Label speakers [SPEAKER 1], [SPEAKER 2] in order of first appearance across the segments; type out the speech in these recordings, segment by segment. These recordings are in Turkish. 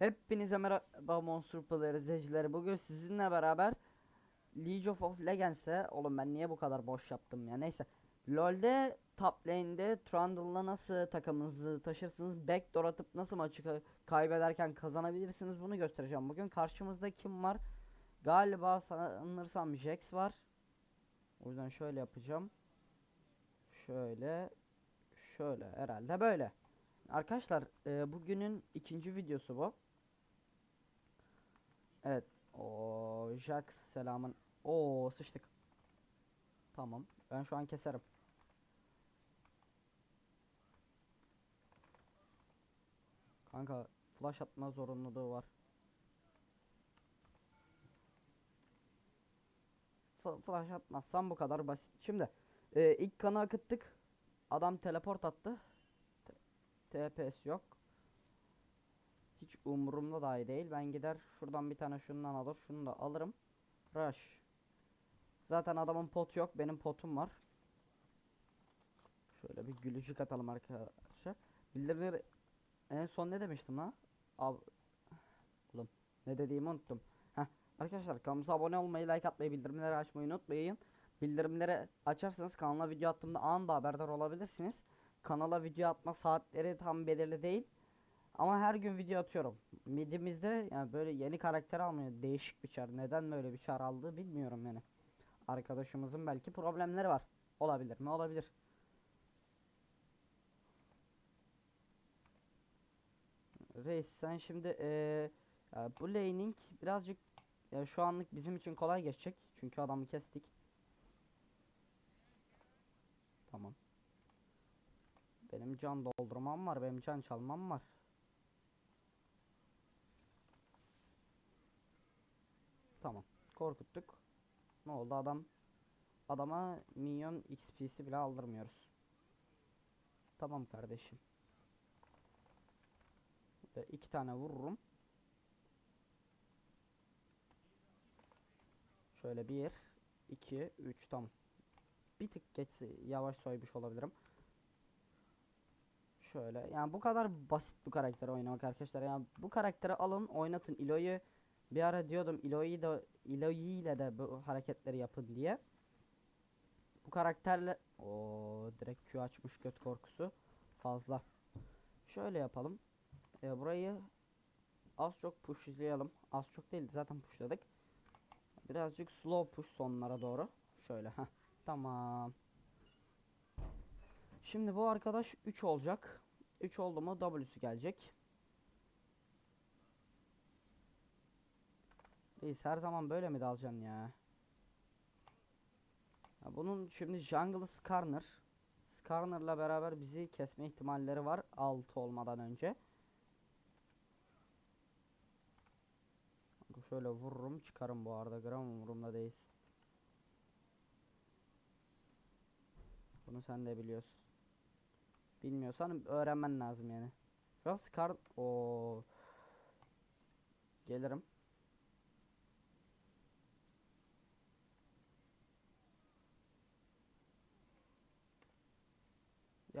[SPEAKER 1] Hepinize merhaba Monster Player izleyicileri. Bugün sizinle beraber League of Legends'te oğlum ben niye bu kadar boş yaptım ya neyse. LoL'de top lane'de Trundle'la nasıl takımınızı taşırsınız, backdoor atıp nasıl maçı ka- kaybederken kazanabilirsiniz bunu göstereceğim. Bugün karşımızda kim var? Galiba sanırsam Jax var. O yüzden şöyle yapacağım. Şöyle şöyle herhalde böyle. Arkadaşlar e, bugünün ikinci videosu bu. Evet. O Jax selamın. Oo sıçtık. Tamam. Ben şu an keserim. Kanka flash atma zorunluluğu var. F- flash atmazsam bu kadar basit. Şimdi e, ilk kanı akıttık. Adam teleport attı. TPS yok. Hiç umurumda dahi değil. Ben gider şuradan bir tane şundan alır. Şunu da alırım. Rush. Zaten adamın pot yok. Benim potum var. Şöyle bir gülücük atalım arkadaşlar. Bildirimleri en son ne demiştim lan? Ab Oğlum ne dediğimi unuttum. Heh. Arkadaşlar kanalımıza abone olmayı, like atmayı, bildirimleri açmayı unutmayın. Bildirimleri açarsanız kanala video attığımda anında haberdar olabilirsiniz. Kanala video atma saatleri tam belirli değil. Ama her gün video atıyorum. Midimizde yani böyle yeni karakter almıyor. Değişik bir çar. Neden böyle bir çar aldığı bilmiyorum yani. Arkadaşımızın belki problemleri var. Olabilir mi? Olabilir. Reis sen şimdi ya bu laning birazcık ya şu anlık bizim için kolay geçecek. Çünkü adamı kestik. Tamam. Benim can doldurmam var. Benim can çalmam var. Tamam. Korkuttuk. Ne oldu adam? Adama minyon XP'si bile aldırmıyoruz. Tamam kardeşim. Ve iki tane vururum. Şöyle bir, iki, üç tam. Bir tık geç yavaş soymuş olabilirim. Şöyle yani bu kadar basit bu karakteri oynamak arkadaşlar. Yani bu karakteri alın oynatın. Ilo'yu bir ara diyordum Ilo'yu da Ilo'yu ile de bu hareketleri yapın diye. Bu karakterle o direkt Q açmış göt korkusu fazla. Şöyle yapalım. E, burayı az çok pushlayalım. Az çok değil zaten pushladık. Birazcık slow push sonlara doğru. Şöyle ha. Tamam. Şimdi bu arkadaş 3 olacak. 3 oldu mu W'su gelecek. Reis her zaman böyle mi dalacaksın ya? ya bunun şimdi jungle'ı Skarner. Skarner'la beraber bizi kesme ihtimalleri var 6 olmadan önce. Şöyle vururum çıkarım bu arada gram umurumda değilsin. Bunu sen de biliyorsun. Bilmiyorsan öğrenmen lazım yani. Şu an Scar o gelirim.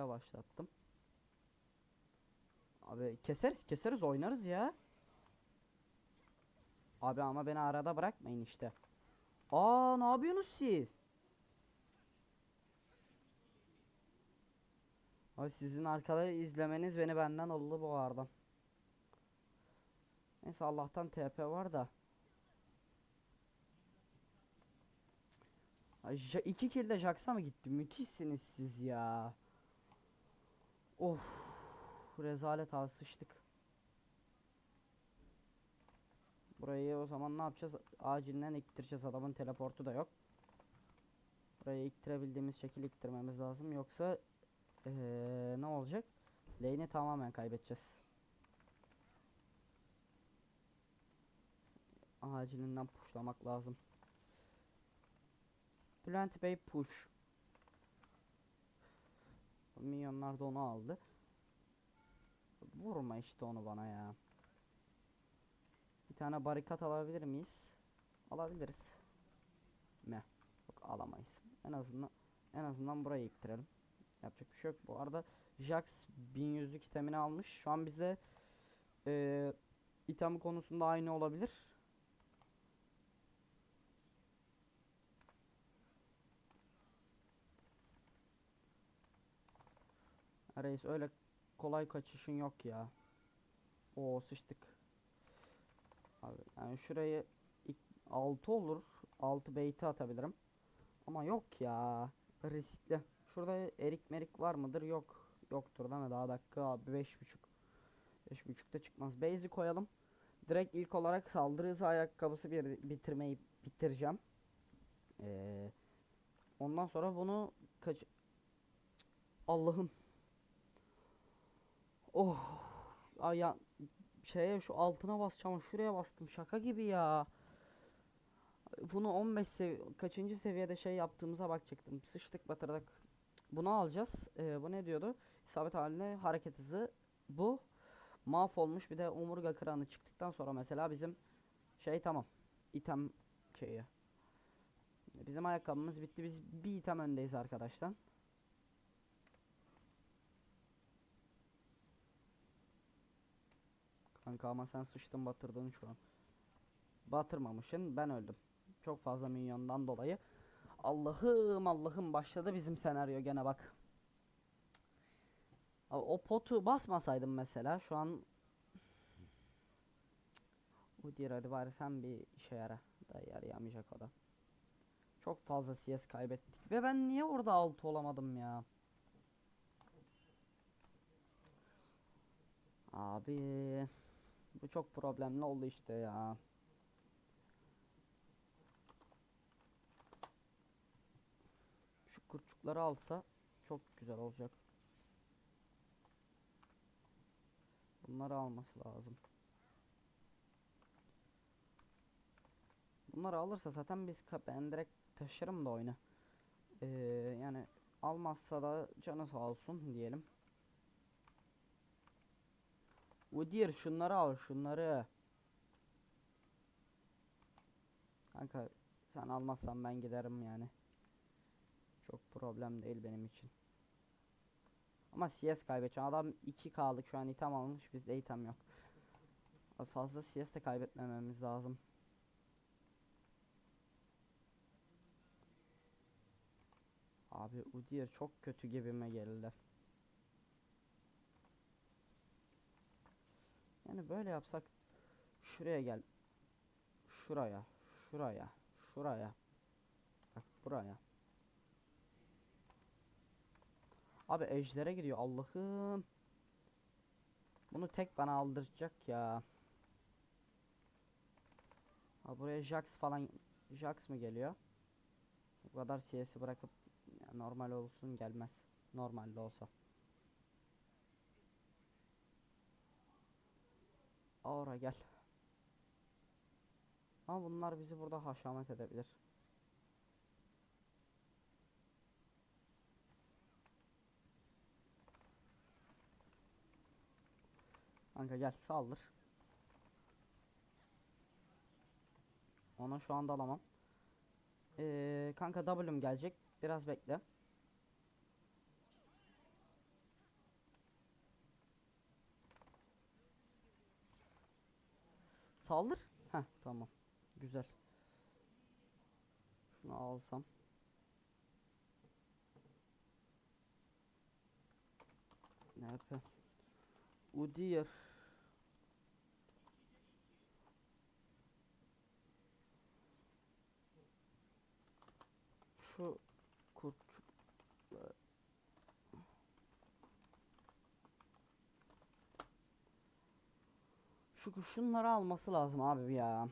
[SPEAKER 1] Yavaşlattım. Abi keseriz keseriz oynarız ya. Abi ama beni arada bırakmayın işte. Aa ne yapıyorsunuz siz? Abi sizin arkada izlemeniz beni benden oldu bu arada. Neyse Allah'tan TP var da. Ay, iki kill de Jax'a mı gitti? Müthişsiniz siz ya. Of. Rezalet abi sıçtık. Burayı o zaman ne yapacağız? Acilen iktireceğiz. Adamın teleportu da yok. Burayı iktirebildiğimiz şekilde iktirmemiz lazım. Yoksa eee, ne olacak? Lane'i tamamen kaybedeceğiz. Acilinden pushlamak lazım. Bülent Bey push. Milyonlar da onu aldı. Vurma işte onu bana ya. Bir tane barikat alabilir miyiz? Alabiliriz. Ne? Yok alamayız. En azından en azından burayı iktirelim. Yapacak bir şey yok. Bu arada Jax 1100'lük itemini almış. Şu an bize eee item konusunda aynı olabilir. Reis öyle kolay kaçışın yok ya. Oo sıçtık. Abi yani şurayı 6 olur. 6 beyti atabilirim. Ama yok ya. Riskli. Şurada erik merik var mıdır? Yok. Yoktur değil mi? Daha dakika abi 5.5. 5.5'da çıkmaz. Base'i koyalım. Direkt ilk olarak saldırı hızı ayakkabısı bir bitirmeyi bitireceğim. Ee, ondan sonra bunu kaç Allah'ım. Oh. Ay ya şeye şu altına basacağım şuraya bastım şaka gibi ya. Bunu 15 sevi kaçıncı seviyede şey yaptığımıza bakacaktım. Sıçtık batırdık. Bunu alacağız. Ee, bu ne diyordu? İsabet haline hareket hızı. Bu mahvolmuş bir de omurga kıranı çıktıktan sonra mesela bizim şey tamam. item şeyi. Bizim ayakkabımız bitti. Biz bir item öndeyiz arkadaşlar. Kanka ama sen sıçtın batırdın şu an. Batırmamışsın ben öldüm. Çok fazla minyondan dolayı. Allah'ım Allah'ım başladı bizim senaryo gene bak. O potu basmasaydım mesela şu an Udyr hadi bari sen bir işe yara. Da yarayamayacak o da. Çok fazla CS kaybettik. Ve ben niye orada altı olamadım ya? Abi bu çok problemli oldu işte ya. Şu kurçukları alsa çok güzel olacak. Bunları alması lazım. Bunları alırsa zaten biz ben direkt taşırım da oyunu. Ee, yani almazsa da canı sağ olsun diyelim. Udyr şunları al şunları. Kanka sen almazsan ben giderim yani. Çok problem değil benim için. Ama CS kaybedeceğim. Adam 2K'lık şu an item almış. Bizde item yok. Fazla CS de kaybetmememiz lazım. Abi Udyr çok kötü gibime geldi. Yani böyle yapsak şuraya gel. Şuraya, şuraya, şuraya. Bak buraya. Abi ejder'e gidiyor Allah'ım. Bunu tek bana aldıracak ya. Ha buraya Jax falan Jax mı geliyor? Bu kadar CS'i bırakıp normal olsun gelmez. Normalde olsa. Aura gel. Ama bunlar bizi burada haşamet edebilir. Kanka gel saldır. Onu şu anda alamam. Ee, kanka W'm gelecek. Biraz bekle. Saldır. Heh tamam. Güzel. Şunu alsam. Ne yapayım? Udyr. Şu Şu şunları alması lazım abi ya.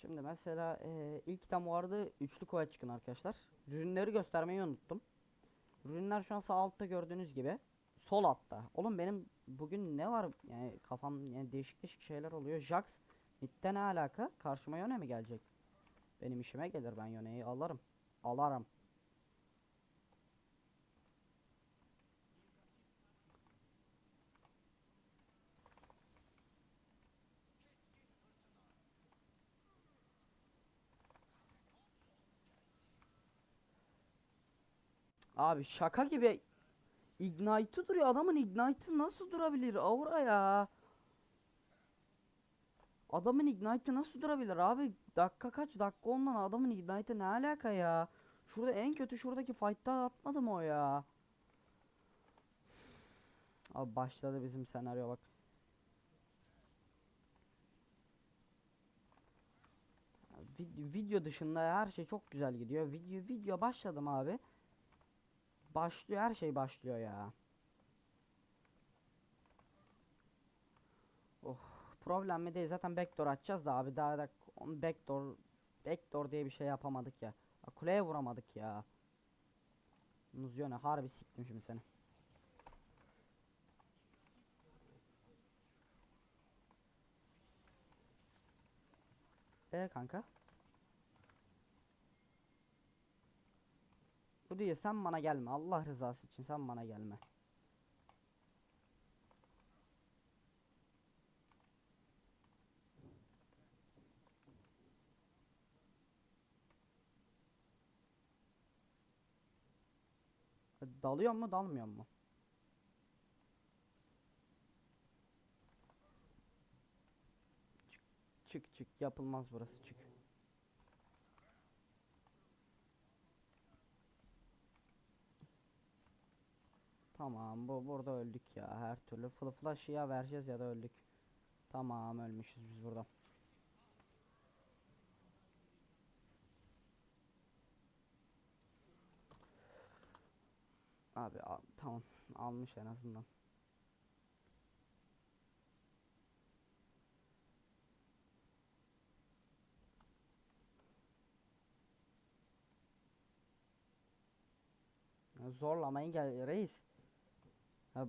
[SPEAKER 1] Şimdi mesela eee, ilk tam vardı üçlü koya çıkın arkadaşlar. Ürünleri göstermeyi unuttum. Ürünler şu an sağ altta gördüğünüz gibi. Sol altta. Oğlum benim bugün ne var? Yani kafam yani değişik değişik şeyler oluyor. Jax Mid'de ne alaka? Karşıma Yone mi gelecek? Benim işime gelir ben Yone'yi alırım. Alarım. Abi şaka gibi Ignite'ı duruyor. Adamın Ignite'ı nasıl durabilir? Aura ya. Adamın Ignite'ı nasıl durabilir abi? Dakika kaç? Dakika ondan adamın Ignite'ı ne alaka ya? Şurada en kötü şuradaki fight'ta atmadı mı o ya? Abi başladı bizim senaryo bak. Video, video dışında her şey çok güzel gidiyor. Video video başladım abi. Başlıyor her şey başlıyor ya. Oh problem mi değil zaten backdoor atacağız da abi daha da on backdoor backdoor diye bir şey yapamadık ya. Kuleye vuramadık ya. Muzyone harbi siktim şimdi seni. E kanka. Bu diyor sen bana gelme. Allah rızası için sen bana gelme. Dalıyor mu dalmıyor mu? Çık çık çık yapılmaz burası çık. Tamam bu burada öldük ya her türlü full flash ya vereceğiz ya da öldük. Tamam ölmüşüz biz burada. Abi al- tamam almış en azından. Zorlamayın gel reis. Ya,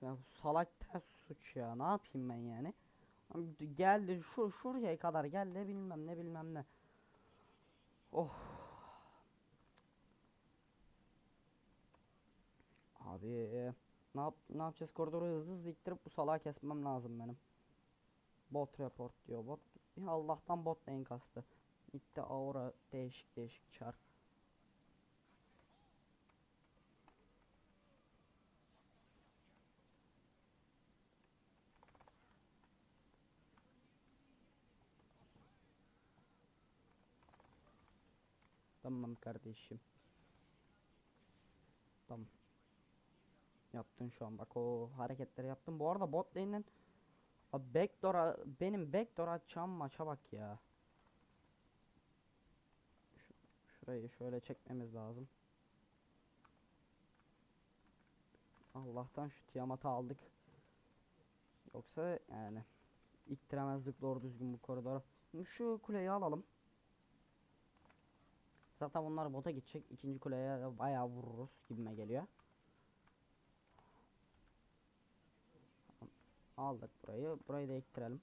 [SPEAKER 1] ya salak ters suç ya ne yapayım ben yani. Geldi şu şuraya kadar geldi bilmem ne bilmem ne. Oh. Abi ne yap ne yapacağız koridoru hızlı hızlı ittirip bu salağı kesmem lazım benim. Bot report diyor bot. Ya Allah'tan bot lane kastı. İtti aura değişik değişik çar. Tamam kardeşim. Tamam. Yaptın şu an bak o hareketleri yaptın. Bu arada bot lane'den Abi backdoor'a benim backdoor açacağım maça bak ya. Şu- şurayı şöyle çekmemiz lazım. Allah'tan şu Tiamat'ı aldık. Yoksa yani ittiremezdik doğru düzgün bu koridoru. Şu kuleyi alalım. Zaten bunlar bota gidecek. İkinci kuleye bayağı vururuz gibime geliyor. Aldık burayı. Burayı da ektirelim.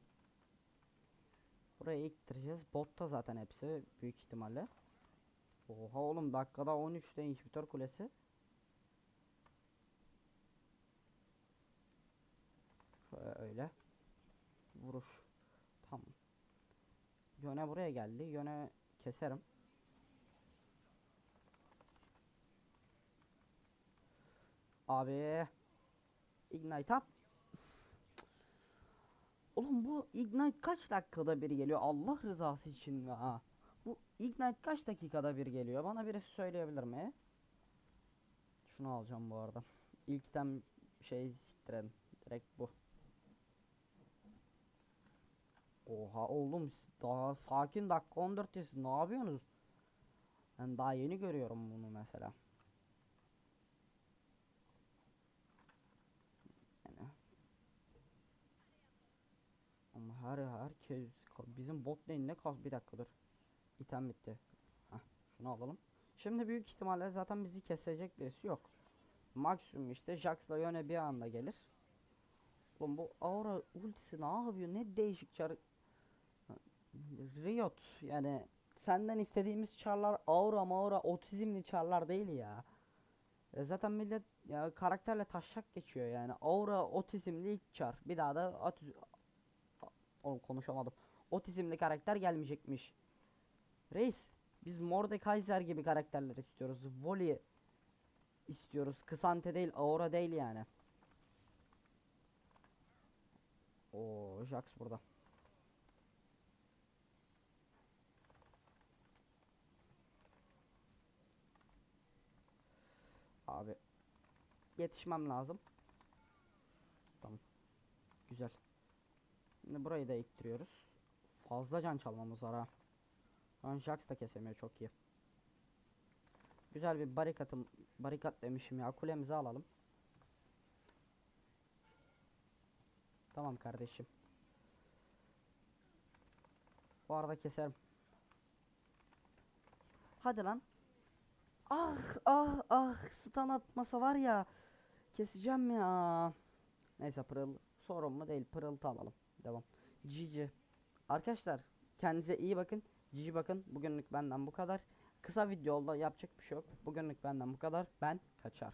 [SPEAKER 1] Burayı ektireceğiz. Botta zaten hepsi büyük ihtimalle. Oha oğlum dakikada 13'te inhibitor kulesi. Şöyle öyle. Vuruş. Tamam. Yöne buraya geldi. Yöne keserim. Abi. Ignite at. Oğlum bu Ignite kaç dakikada bir geliyor Allah rızası için ya. Bu Ignite kaç dakikada bir geliyor? Bana birisi söyleyebilir mi? Şunu alacağım bu arada. İlkten şey siktirelim. Direkt bu. Oha oğlum daha sakin dakika 14 siz ne yapıyorsunuz? Ben daha yeni görüyorum bunu mesela. Yani. Ama her herkes bizim bot lane ne kas bir dakika dur. İtem bitti. Heh, şunu alalım. Şimdi büyük ihtimalle zaten bizi kesecek birisi yok. Maksimum işte Jax'la yöne bir anda gelir. Oğlum bu aura ultisi ne yapıyor? Ne değişik çar... Riot yani senden istediğimiz çarlar aura maura otizmli çarlar değil ya. E zaten millet ya karakterle taşak geçiyor yani. Aura otizmli ilk çar. Bir daha da Oğlum konuşamadım. Otizmli karakter gelmeyecekmiş. Reis biz Mordekaiser gibi karakterler istiyoruz. Voli istiyoruz. Kısante değil, Aura değil yani. Oo, Jax burada. Abi yetişmem lazım. Tamam. Güzel. Şimdi burayı da ittiriyoruz. Fazla can çalmamız var ha. Lan Jax da kesemiyor çok iyi. Güzel bir barikatım barikat demişim ya kulemizi alalım. Tamam kardeşim. Bu arada keserim. Hadi lan. Ah ah ah stun atmasa var ya. Keseceğim ya. Neyse pırıl sorun mu değil pırıltı alalım. Devam. Cici. Arkadaşlar kendinize iyi bakın. Cici bakın. Bugünlük benden bu kadar. Kısa videoda yapacak bir şey yok. Bugünlük benden bu kadar. Ben kaçar.